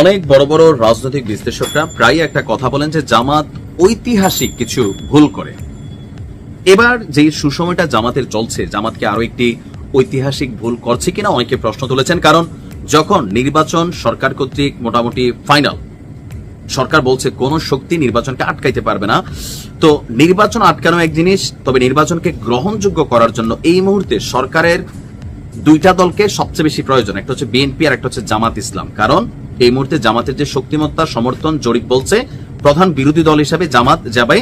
অনেক বড় বড় রাজনৈতিক বিশ্লেষকরা প্রায় একটা কথা বলেন যে জামাত ঐতিহাসিক কিছু ভুল করে। এবার যে সুসময়টা জামাতের চলছে, জামাতকে আরও একটি ঐতিহাসিক ভুল করছে কিনা অনেকে প্রশ্ন তুলেছেন, কারণ যখন নির্বাচন সরকার কর্তৃক মোটামুটি ফাইনাল, সরকার বলছে কোন শক্তি নির্বাচনকে আটকাইতে পারবে না। তো নির্বাচন আটকানো এক জিনিস, তবে নির্বাচনকে গ্রহণযোগ্য করার জন্য এই মুহূর্তে সরকারের দুইটা দলকে সবচেয়ে বেশি প্রয়োজন, একটা হচ্ছে বিএনপি আর একটা হচ্ছে জামাত ইসলাম। কারণ এই মুহূর্তে জামাতের যে শক্তিমত্তা সমর্থন জরিপ বলছে, প্রধান বিরোধী দল হিসাবে জামাত যাবে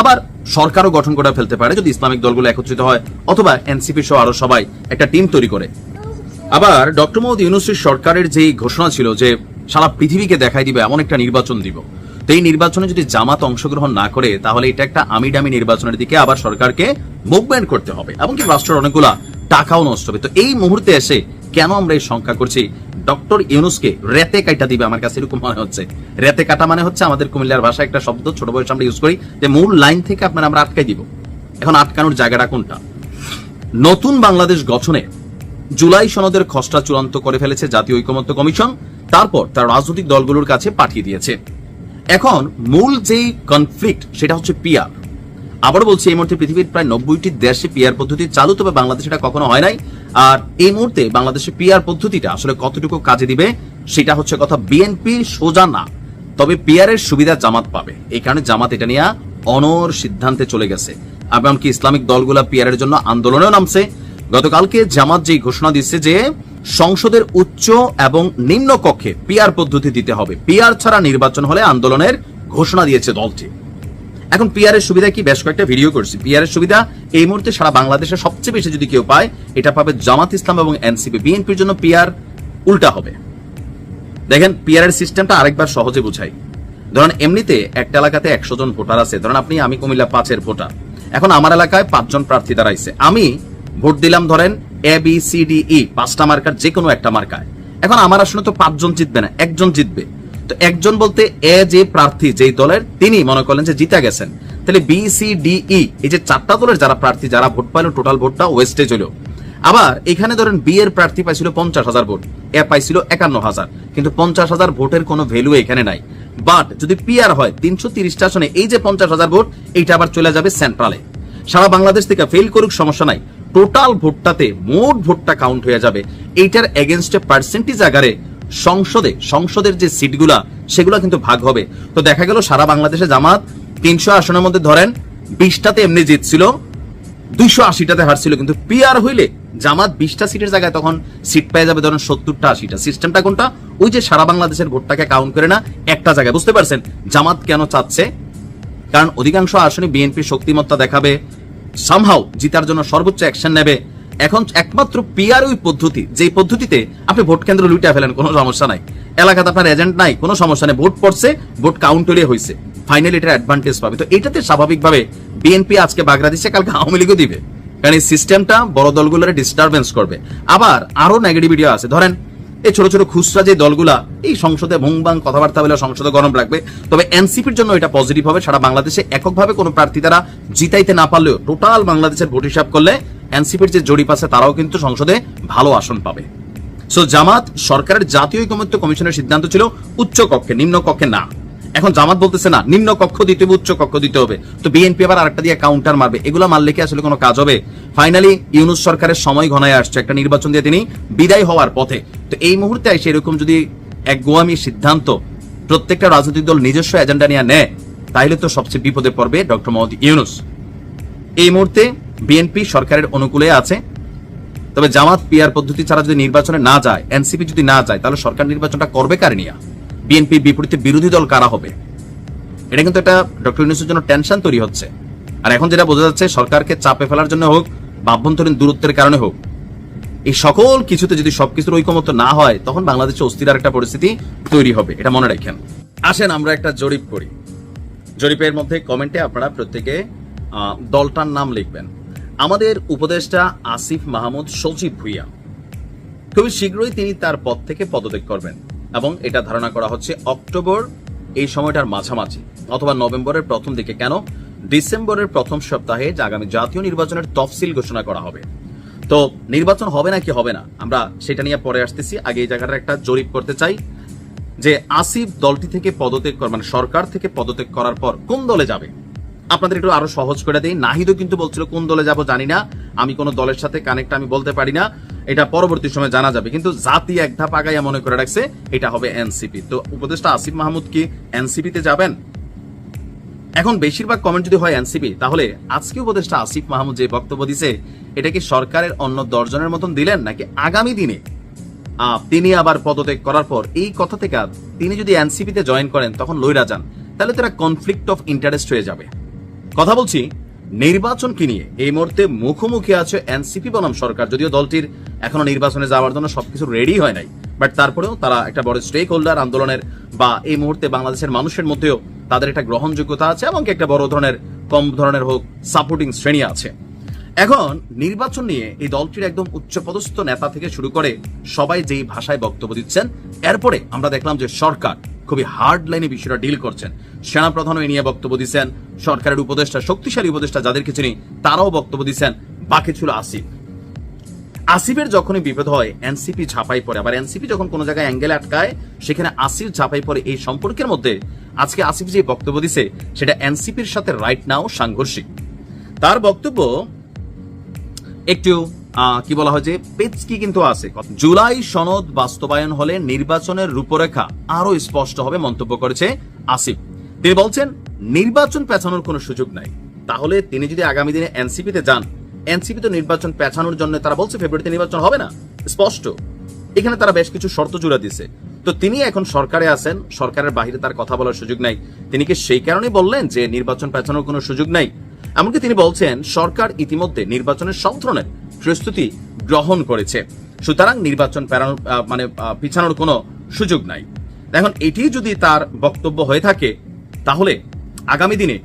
আবার সরকারও গঠন করে ফেলতে পারে যদি ইসলামিক দলগুলো একত্রিত হয় অথবা এনসিপি সহ আরও সবাই একটা টিম তৈরি করে। আবার ডক্টর মোহাম্মদ ইউনুসের সরকারের যেই ঘোষণা ছিল যে সারা পৃথিবীকে দেখাই দিবে, এমন একটা নির্বাচন দিব। তো এই নির্বাচনে যদি জামাত অংশগ্রহণ না করে, তাহলে এটা একটা আমিডামি নির্বাচনের দিকে আবার সরকারকে মুভমেন্ট করতে হবে। এমনকি রাষ্ট্রের অনেকগুলা টাকাও নষ্ট হবে। তো এই মুহূর্তে এসে কেন আমরা এই সংখ্যা করছি? ডক্টর ইউনুসকে রেতে কাটা দিবে আমার কাছে এরকম মনে হচ্ছে। রেতে কাটা মানে হচ্ছে আমাদের কুমিল্লার ভাষায় একটা শব্দ, ছোট বয়সে আমরা ইউজ করি, যে মূল লাইন থেকে আপনার আমরা আটকাই দিব। এখন আটকানোর জায়গাটা কোনটা? নতুন বাংলাদেশ গঠনে জুলাই সনদের খসড়া চূড়ান্ত করে ফেলেছে জাতীয় ঐকমত্য কমিশন, তারপর তার রাজনৈতিক দলগুলোর কাছে পাঠিয়ে দিয়েছে। এখন মূল যেই কনফ্লিক্ট সেটা হচ্ছে পিয়ার আবারও বলছি, এই মুহূর্তে পৃথিবীর প্রায় নব্বইটি দেশে পিয়ার পদ্ধতি চালু, তবে বাংলাদেশে এটা কখনো হয় নাই। আর এই মুহূর্তে বাংলাদেশে পিয়ার পদ্ধতিটা আসলে কতটুকু কাজে দিবে, সেটা হচ্ছে কথা বিএনপি সোজা না, তবে পিয়ারের সুবিধা জামাত পাবে। এই কারণে জামাত এটা নিয়ে অনর সিদ্ধান্তে চলে গেছে। এমনকি ইসলামিক দলগুলা পিয়ারের জন্য আন্দোলনেও নামছে। গতকালকে জামাত যেই ঘোষণা দিচ্ছে যে সংসদের উচ্চ এবং নিম্ন কক্ষে পিয়ার পদ্ধতি দিতে হবে। পিয়ার ছাড়া নির্বাচন হলে আন্দোলনের ঘোষণা দিয়েছে দলটি। এখন পিয়ারের সুবিধা কি বেশ কয়েকটা ভিডিও করছি। পিয়ারের সুবিধা, এই মুহূর্তে সারা বাংলাদেশে সবচেয়ে বেশি যদি কেউ পায়, এটা পাবে জামাত ইসলাম এবং এনসিপি বিএনপির জন্য পিয়ার উল্টা হবে। দেখেন পিয়ারের সিস্টেমটা আরেকবার সহজে বুঝাই। ধরেন, এমনিতে একটা এলাকাতে একশো জন ভোটার আছে। ধরেন, আপনি, আমি কুমিল্লা পাঁচের ভোটার। এখন আমার এলাকায় পাঁচজন প্রার্থী দাঁড়াইছে। আমি ভোট দিলাম, ধরেন A B C D E পাঁচটা মার্কার যে কোনো একটা মার্কায় এখন আমার আসলে তো পাঁচজন জিতবে না, একজন জিতবে। তো একজন বলতে এ যে প্রার্থী, যেই দলের, তিনি মনে করলেন যে জিতে গেছেন। তাহলে বি, সি, ডি এই যে চারটা দলের যারা প্রার্থী, যারা ভোট পাইলো টোটাল ভোটটা ওয়েস্টেজ হলো আবার এখানে ধরেন বি এর প্রার্থী পাইছিল পঞ্চাশ হাজার ভোট, এ পাইছিল একান্ন হাজার। কিন্তু পঞ্চাশ হাজার ভোটের কোনো ভ্যালু এখানে নাই। বাট যদি পিআর হয়, তিনশো তিরিশটা আসনে এই যে পঞ্চাশ হাজার ভোট, এইটা আবার চলে যাবে সেন্ট্রালে সারা বাংলাদেশ থেকে ফেল করুক, সমস্যা নাই। টোটাল ভোটটাতে মোট ভোটটা কাউন্ট হয়ে যাবে। এইটার এগেনস্টে পার্সেন্টেজ আকারে সংসদে, সংসদের যে সিটগুলা, সেগুলো কিন্তু ভাগ হবে। তো দেখা গেল সারা বাংলাদেশে জামাত তিনশো আসনের মধ্যে ধরেন, বিশটাতে এমনি জিতছিল দুইশো আশিটাতে হারছিল কিন্তু পিআর হইলে জামাত বিশটা সিটের জায়গায় তখন সিট পেয়ে যাবে ধরেন সত্তরটা আশিটা। সিস্টেমটা কোনটা? ওই যে সারা বাংলাদেশের ভোটটাকে কাউন্ট করে না, একটা জায়গায়। বুঝতে পারছেন? জামাত কেন চাচ্ছে? কারণ অধিকাংশ আসনে বিএনপি শক্তিমত্তা দেখাবে সামহাও জিতার জন্য সর্বোচ্চ অ্যাকশন নেবে। এখন একমাত্র পিআর ওই পদ্ধতি যে পদ্ধতিতে আপনি ভোট কেন্দ্র লুটিয়া ফেলেন, কোনো সমস্যা নাই। এলাকাতে আপনার এজেন্ট নাই, কোনো সমস্যা নেই। ভোট পড়ছে, ভোট কাউন্ট হলে হয়েছে ফাইনালি এটা অ্যাডভান্টেজ পাবে। তো এটাতে স্বাভাবিকভাবে বিএনপি আজকে বাগড়া দিচ্ছে, কালকে আওয়ামী লীগও দিবে। কারণ এই সিস্টেমটা বড় দলগুলোর ডিস্টারবেন্স করবে। আবার আরও নেগেটিভিটি আছে। ধরেন এই ছোট ছোট খুচরা যে দলগুলা, এই সংসদে ভুংবাং কথাবার্তা বলে সংসদে গরম রাখবে, তবে এনসিপির জন্য এটা পজিটিভ হবে। সারা বাংলাদেশে এককভাবে কোনো প্রার্থী তারা জিতাইতে না পারলেও টোটাল বাংলাদেশের ভোট হিসাব করলে এনসিপির যে জরিপ আছে, তারাও কিন্তু সংসদে ভালো আসন পাবে। সো জামাত, সরকারের জাতীয় ঐকমত্য কমিশনের সিদ্ধান্ত ছিল উচ্চ কক্ষে, নিম্ন কক্ষে না। এখন জামাত বলতেছে না, নিম্ন কক্ষ দিতে হবে, উচ্চ কক্ষ দিতে হবে। তো বিএনপি আবার আরেকটা দিয়ে কাউন্টার মারবে। এগুলো মারলে কি আসলে কোনো কাজ হবে? ফাইনালি ইউনুস সরকারের সময় ঘনায় আসছে। একটা নির্বাচন দিয়ে তিনি বিদায় হওয়ার পথে। তো এই মুহূর্তে এসে এরকম যদি এক গোয়ামি সিদ্ধান্ত প্রত্যেকটা রাজনৈতিক দল নিজস্ব এজেন্ডা নিয়ে নেয় তাহলে তো সবচেয়ে বিপদে পড়বে ডক্টর মোহাম্মদ ইউনুস। এই মুহূর্তে বিএনপি সরকারের অনুকূলে আছে। তবে জামাত, পিয়ার পদ্ধতি ছাড়া যদি নির্বাচনে না যায়, এনসিপি যদি না যায়, তাহলে সরকার নির্বাচনটা করবে কারে বিএনপি বিপরীতে বিরোধী দল কারা হবে? এটা কিন্তু একটা ডক্টর ইউনুসের জন্য টেনশন তৈরি হচ্ছে। আর এখন যেটা বোঝা যাচ্ছে, সরকারকে চাপে ফেলার জন্য হোক বা আভ্যন্তরীণ দূরত্বের কারণে হোক, এই সকল কিছুতে যদি সবকিছুর ঐকমত্য না হয়, তখন বাংলাদেশে অস্থির একটা পরিস্থিতি তৈরি হবে, এটা মনে রাখেন। আসেন, আমরা একটা জরিপ করি। জরিপের মধ্যে কমেন্টে আপনারা প্রত্যেকে দলটার নাম লিখবেন। আমাদের উপদেষ্টা আসিফ মাহমুদ সচিব ভুইয়া। খুবই শীঘ্রই তিনি তার পদ থেকে পদত্যাগ করবেন। এবং এটা ধারণা করা হচ্ছে অক্টোবর এই সময়টার মাঝামাঝি, অথবা নভেম্বরের প্রথম দিকে কেন? ডিসেম্বরের প্রথম সপ্তাহে যে আগামী জাতীয় নির্বাচনের তফসিল ঘোষণা করা হবে। তো নির্বাচন হবে নাকি হবে না? আমরা সেটা নিয়ে পরে আসতেছি। আগে এই জায়গাটা একটা জরিপ করতে চাই যে আসিফ দলটি থেকে পদত্যাগ মানে সরকার থেকে পদত্যাগ করার পর কোন দলে যাবে? আপনাদের একটু আরও সহজ করে দেই। নাহিদও কিন্তু বলছিল, কোন দলে যাব জানি না। আমি কোন দলের সাথে কানেক্ট আমি বলতে পারি না। এটা পরবর্তী সময় জানা যাবে। কিন্তু জাতি এক ধাপ আগাইয়া মনে করে রাখছে, এটা হবে এনসিপি তো উপদেষ্টা আসিফ মাহমুদ কি এনসিপি তে যাবেন? এখন বেশিরভাগ কমেন্ট যদি হয় এনসিপি তাহলে আজকে উপদেষ্টা আসিফ মাহমুদ যে বক্তব্য দিছে, এটা কি সরকারের অন্য দর্জনের মতন দিলেন নাকি আগামী দিনে? তিনি আবার পদত্যাগ করার পর এই কথা থেকে তিনি যদি এনসিপি তে জয়েন করেন, তখন লইরা যান। তাহলে তারা কনফ্লিক্ট অফ ইন্টারেস্ট হয়ে যাবে। কথা বলছি নির্বাচন কি নিয়ে এই মুহূর্তে মুখোমুখি আছে এনসিপি বনাম সরকার। যদিও দলটির এখনও নির্বাচনে যাওয়ার জন্য সবকিছু রেডি হয় নাই বাট তারপরেও তারা একটা বড় স্টেক হোল্ডার আন্দোলনের বা এই মুহূর্তে বাংলাদেশের মানুষের মধ্যেও তাদের একটা গ্রহণযোগ্যতা আছে এবং একটা বড় ধরনের, কম ধরনের হোক সাপোর্টিং শ্রেণি আছে। এখন নির্বাচন নিয়ে এই দলটির একদম উচ্চপদস্থ নেতা থেকে শুরু করে সবাই যেই ভাষায় বক্তব্য দিচ্ছেন, এরপরে আমরা দেখলাম যে সরকার খুবই হার্ড লাইনে বিষয়টা ডিল করছেন। সেনাপ্রধানও এ নিয়ে বক্তব্য দিচ্ছেন, সরকারের উপদেষ্টা, শক্তিশালী উপদেষ্টা যাদেরকে চিনি, তারাও বক্তব্য দিচ্ছেন, বাকি ছিল আসিফ। আসিফের যখনই বিপদ হয়, এনসিপি ঝাঁপাই পড়ে। আবার এনসিপি যখন কোনো জায়গায় অ্যাঙ্গেলে আটকায়, সেখানে আসিফ ঝাঁপাই পড়ে এই সম্পর্কের মধ্যে। আজকে আসিফ যে বক্তব্য দিছে, সেটা এনসিপির সাথে রাইট নাও সাংঘর্ষিক। তার বক্তব্য একটু কি বলা হয় যে পেচকি কিন্তু আছে। জুলাই সনদ বাস্তবায়ন হলে নির্বাচনের রূপরেখা আরও স্পষ্ট হবে মন্তব্য করেছে আসিফ। তিনি বলছেন, নির্বাচন পেছানোর কোনো সুযোগ নাই। তাহলে তিনি যদি আগামী দিনে এনসিপি তে যান এনসিপি তো নির্বাচন পেছানোর জন্য তারা বলছে ফেব্রুয়ারিতে নির্বাচন হবে না। স্পষ্ট। এখানে তারা বেশ কিছু শর্ত জুড়ে দিছে তো তিনি এখন সরকারে আছেন, সরকারের বাহিরে তার কথা বলার সুযোগ নাই। তিনি কি সেই কারণে বললেন যে নির্বাচন পেছানোর কোনো সুযোগ নাই? এমনকি তিনি বলছেন, সরকার ইতিমধ্যে নির্বাচনের সব ধরনের প্রস্তুতি গ্রহণ করেছে। সুতরাং নির্বাচন মানে পিছানোর কোনো সুযোগ নাই। এখন এটি যদি তার বক্তব্য হয়ে থাকে, তাহলে আগামী দিনে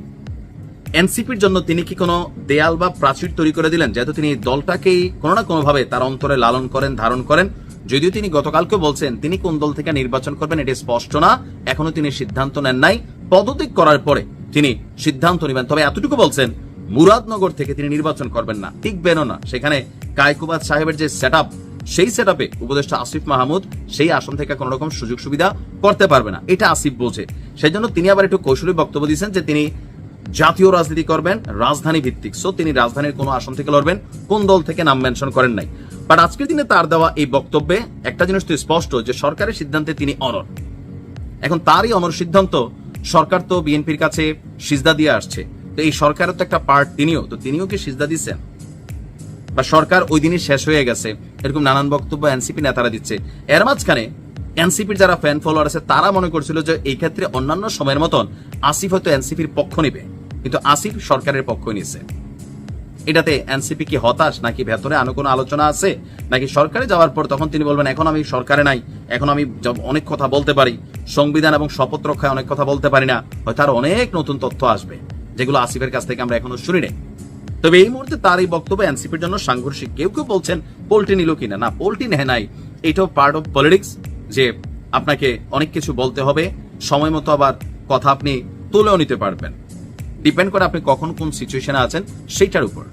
এনসিপির জন্য তিনি কি কোনো দেয়াল বা প্রাচীর তৈরি করে দিলেন? যেহেতু তিনি দলটাকেই কোনো না কোনো ভাবে তার অন্তরে লালন করেন, ধারণ করেন। যদিও তিনি গতকালকে বলছেন, তিনি কোন দল থেকে নির্বাচন করবেন এটি স্পষ্ট না, এখনও তিনি সিদ্ধান্ত নেন নাই। পদত্যাগ করার পরে তিনি সিদ্ধান্ত নেবেন। তবে এতটুকু বলছেন মুরাদনগর থেকে তিনি নির্বাচন করবেন না। টিকবেনও না সেখানে কায়কুবাদ সাহেবের যে সেট সেই সেট উপদেষ্টা আসিফ মাহমুদ সেই আসন থেকে কোন রকম সুযোগ সুবিধা করতে পারবে না। এটা আসিফ বোঝে। সেই জন্য তিনি আবার একটু কৌশলী বক্তব্য দিয়েছেন যে তিনি জাতীয় রাজনীতি করবেন, রাজধানী ভিত্তিক। সো তিনি রাজধানীর কোনো আসন থেকে লড়বেন, কোন দল থেকে নাম মেনশন করেন নাই। বাট আজকের দিনে তার দেওয়া এই বক্তব্যে একটা জিনিস তো স্পষ্ট যে সরকারের সিদ্ধান্তে তিনি অনর। এখন তারই অমর সিদ্ধান্ত সরকার তো বিএনপির কাছে সিজদা দিয়ে আসছে। তো এই সরকারের তো একটা পার্ট তিনিও, তো তিনিও কি সিজদা দিচ্ছেন? বা সরকার ওই দিনই শেষ হয়ে গেছে। এরকম নানান বক্তব্য এনসিপি নেতারা দিচ্ছে। এর মাঝখানে এনসিপির যারা ফ্যান ফলোয়ার আছে, তারা মনে করছিল যে এই ক্ষেত্রে অন্যান্য সময়ের মতন আসিফ হয়তো এনসিপির পক্ষ নিবে, কিন্তু আসিফ সরকারের পক্ষ নিছে এটাতে এনসিপি কি হতাশ, নাকি ভেতরে আনো কোনো আলোচনা আছে? নাকি সরকারে যাওয়ার পর তখন তিনি বলবেন, এখন আমি সরকারে নাই, এখন আমি অনেক কথা বলতে পারি। সংবিধান এবং শপথ রক্ষায় অনেক কথা বলতে পারি না। হয়তো আর অনেক নতুন তথ্য আসবে। যেগুলো আসিফের কাছ থেকে আমরা এখনও শুনি নাই তবে এই মুহূর্তে তার এই বক্তব্য এনসিপির জন্য সাংঘর্ষিক কেউ কেউ বলছেন পোল্টি নিল কিনা? না পোল্টি নেয় নাই। এটাও পার্ট অফ পলিটিক্স যে আপনাকে অনেক কিছু বলতে হবে, সময় মতো আবার কথা আপনি তুলেও নিতে পারবেন। ডিপেন্ড করে আপনি কখন কোন সিচুয়েশনে আছেন, সেইটার উপর।